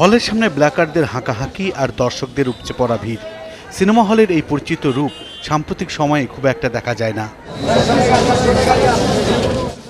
হলের সামনে ব্ল্যাকারদের হাঁকাহাঁকি আর দর্শকদের উপচে পড়া ভিড়। সিনেমা হলের এই পরিচিত রূপ সাম্প্রতিক সময়ে খুব একটা দেখা যায় না।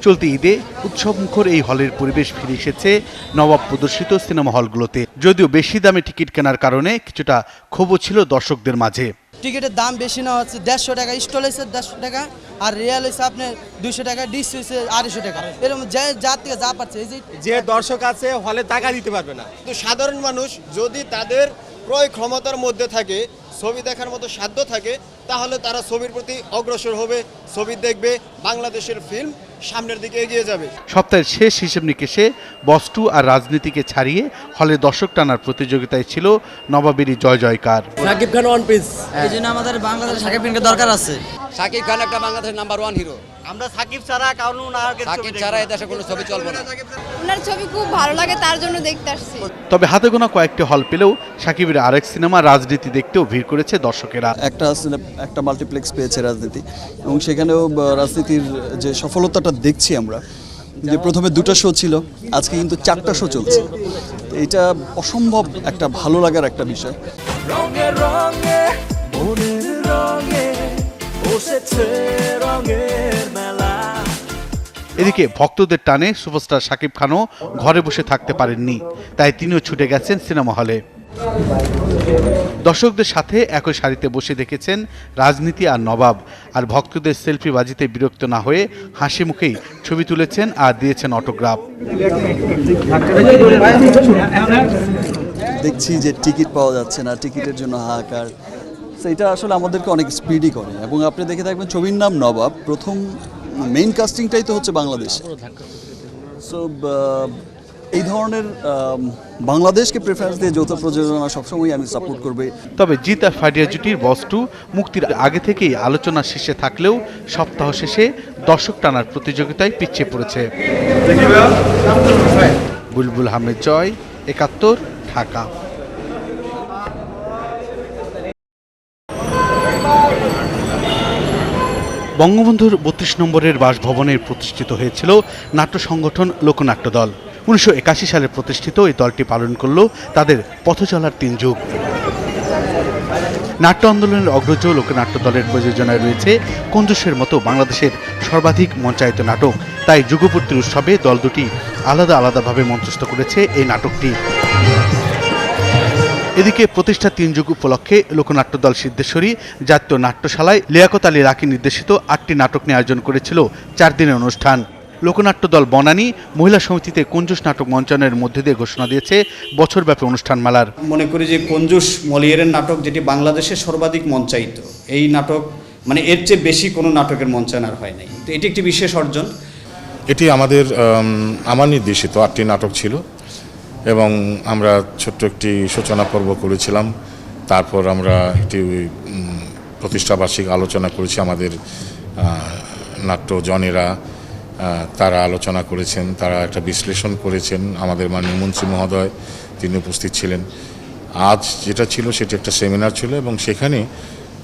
চলতি ঈদে উৎসবমুখর এই হলের পরিবেশ ফিরে এসেছে নবাব প্রদর্শিত সিনেমা হলগুলোতে। যদিও বেশি দামে টিকিট কেনার কারণে কিছুটা ক্ষোভও ছিল দর্শকদের মাঝে। টিকিটের দাম বেশি নেওয়া হচ্ছে দেড়শো টাকা স্টল হয়েছে দেড়শো টাকা আর রিয়াল হয়েছে আপনার দুশো টাকা ডিস হয়েছে আড়াইশো টাকা। এরকম যে যার থেকে যা পাচ্ছে এই যে যে দর্শক আছে হলে টাকা দিতে পারবে না। কিন্তু সাধারণ মানুষ যদি তাদের ক্রয় ক্ষমতার মধ্যে থাকে ছবি দেখার মতো সাধ্য থাকে তাহলে তারা ছবির প্রতি অগ্রসর হবে ছবি দেখবে বাংলাদেশের ফিল্ম সামনের দিকে এগিয়ে যাবে। সপ্তাহের শেষ হিসেব নিকেশে বস্তু আর রাজনীতিকে ছাড়িয়ে হলে দর্শক টানার প্রতিযোগিতায় ছিল নবাবেরই জয় জয়কার। সাকিব খান ওয়ান পিস এই জন্য আমাদের বাংলাদেশ সাকিব খানকে দরকার আছে। সাকিব খান একটা বাংলাদেশের নাম্বার ওয়ান হিরো আমরা সাকিব ছাড়া কারণ সাকিব ছাড়া এদেশে কোনো ছবি চলবে না। ওনার ছবি খুব ভালো লাগে তার জন্য দেখতে আসছি। তবে হাতে গোনা কয়েকটি হল পেলেও সাকিবের আরেক সিনেমা রাজনীতি দেখতেও ভিড় করেছে দর্শকেরা। একটা একটা মাল্টিপ্লেক্স পেয়েছে রাজনীতি। এবং সেখানেও রাজনীতির যে সফলতাটা দেখছি আমরা যে প্রথমে দুটো শো ছিল আজকে কিন্তু চারটা শো চলছে। এটা অসম্ভব একটা ভালো লাগার একটা বিষয়। রঙে রঙে এদিকে ভক্তদের টানে সুপারস্টার শাকিব খানও ঘরে বসে থাকতে পারেননি, তাই তিনিও ছুটে গেছেন সিনেমা হলে। দর্শকদের সাথে একই সারিতে বসে দেখেছেন রাজনীতি আর নবাব, আর ভক্তদের সেলফি বাজিতে বিরক্ত না হয়ে হাসি মুখেই ছবি তুলেছেন আর দিয়েছেন অটোগ্রাফ। দেখছি যে টিকিট পাওয়া যাচ্ছে না, টিকিটের জন্য হাহাকার। তো এটা আসলে আমাদেরকে অনেক স্পিডই করে। এবং আপনি দেখে থাকবেন ছবির নাম নবাব। প্রথম মেইন কাস্টিংটাই তো হচ্ছে বাংলাদেশ। সো এই ধরনের বাংলাদেশকে প্রেফারেন্স দিয়ে যৌথ প্রযোজনা সবসময় আমি সাপোর্ট করবে। তবে জিত আর ফাডিয়া জুটির বস্তু মুক্তির আগে থেকেই আলোচনা শেষে থাকলেও সপ্তাহ শেষে দর্শক টানার প্রতিযোগিতায় পিছিয়ে পড়েছে। বুলবুল আহমেদ জয় একাত্তর ঢাকা। বঙ্গবন্ধুর বত্রিশ নম্বরের বাসভবনের প্রতিষ্ঠিত হয়েছিল নাট্য সংগঠন লোকনাট্য দল। উনিশশো একাশি সালে প্রতিষ্ঠিত এই দলটি পালন করল তাদের পথ চলার তিন যুগ। নাট্য আন্দোলনের অগ্রজ লোকনাট্য দলের প্রযোজনায় রয়েছে কঞ্জুসের মতো বাংলাদেশের সর্বাধিক মঞ্চায়িত নাটক। তাই যুগপূর্তির উৎসবে দল দুটি আলাদা আলাদাভাবে মঞ্চস্থ করেছে এই নাটকটি। এদিকে প্রতিষ্ঠা তিন যুগ উপলক্ষে লোকনাট্য দল সিদ্ধেশ্বরী জাতীয় নাট্যশালায় লিয়াকত আলী রাকি নির্দেশিত আটটি নাটক নিয়ে আয়োজন করেছিল চার দিনের অনুষ্ঠান। লোকনাট্য দল বনানী মহিলা সমিতিতে কুঞ্জুস নাটক মঞ্চায়নের মধ্যে দিয়ে ঘোষণা দিয়েছে বছরব্যাপী অনুষ্ঠান মেলার। মনে করি যে কঞ্জুস মলিয়ারের নাটক যেটি বাংলাদেশে সর্বাধিক মঞ্চায়িত এই নাটক মানে এর চেয়ে বেশি কোনো নাটকের মঞ্চায়ন আর হয় নাই। তো এটি একটি বিশেষ অর্জন। এটি আমাদের আমার নির্দেশিত আটটি নাটক ছিল। এবং আমরা ছোট্ট একটি সূচনা পর্ব করেছিলাম। তারপর আমরা একটি প্রতিষ্ঠাবার্ষিক আলোচনা করেছি আমাদের আহ, নাট্যজনেরা আহ, তারা আলোচনা করেছেন তারা একটা বিশ্লেষণ করেছেন আমাদের মাননীয় মন্ত্রী মহোদয় তিনি উপস্থিত ছিলেন। আজ যেটা ছিল সেটি একটা সেমিনার ছিল এবং সেখানে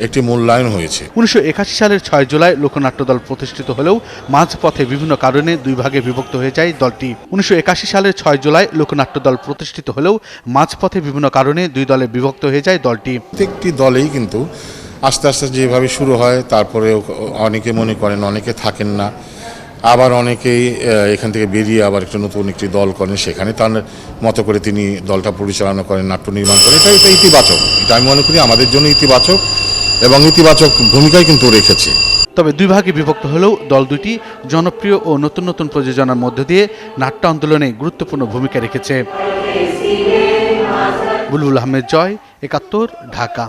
একটি মূল্যায়ন হয়েছে। উনিশশো একাশি সালের ছয় জুলাই লোকনাট্য দল প্রতিষ্ঠিত হলেও মাঝপথে বিভিন্ন কারণে দুই ভাগে বিভক্ত হয়ে যায় দলটি। উনিশশো একাশি সালের ছয় জুলাই লোকনাট্য দল প্রতিষ্ঠিত হলেও মাঝপথে বিভিন্ন কারণে দুই দলে বিভক্ত হয়ে যায় দলটি। প্রত্যেকটি দলেই কিন্তু আস্তে আস্তে যেভাবে শুরু হয় তারপরে অনেকে মনে করেন অনেকে থাকেন না। আবার অনেকেই এখান থেকে বেরিয়ে আবার একটা নতুন একটি দল করেন সেখানে তার মতো করে তিনি দলটা পরিচালনা করেন নাট্য নির্মাণ করেন। এটা এটা ইতিবাচক। এটা আমি মনে করি আমাদের জন্য ইতিবাচক। এবং ইতিবাচক ভূমিকায় কিন্তু রেখেছে। তবে দুই ভাগে বিভক্ত হলেও দল দুটি জনপ্রিয় ও নতুন নতুন প্রযোজনার মধ্য দিয়ে নাট্য আন্দোলনে গুরুত্বপূর্ণ ভূমিকা রেখেছে। বুলবুল আহমেদ, জয় একাত্তর, ঢাকা।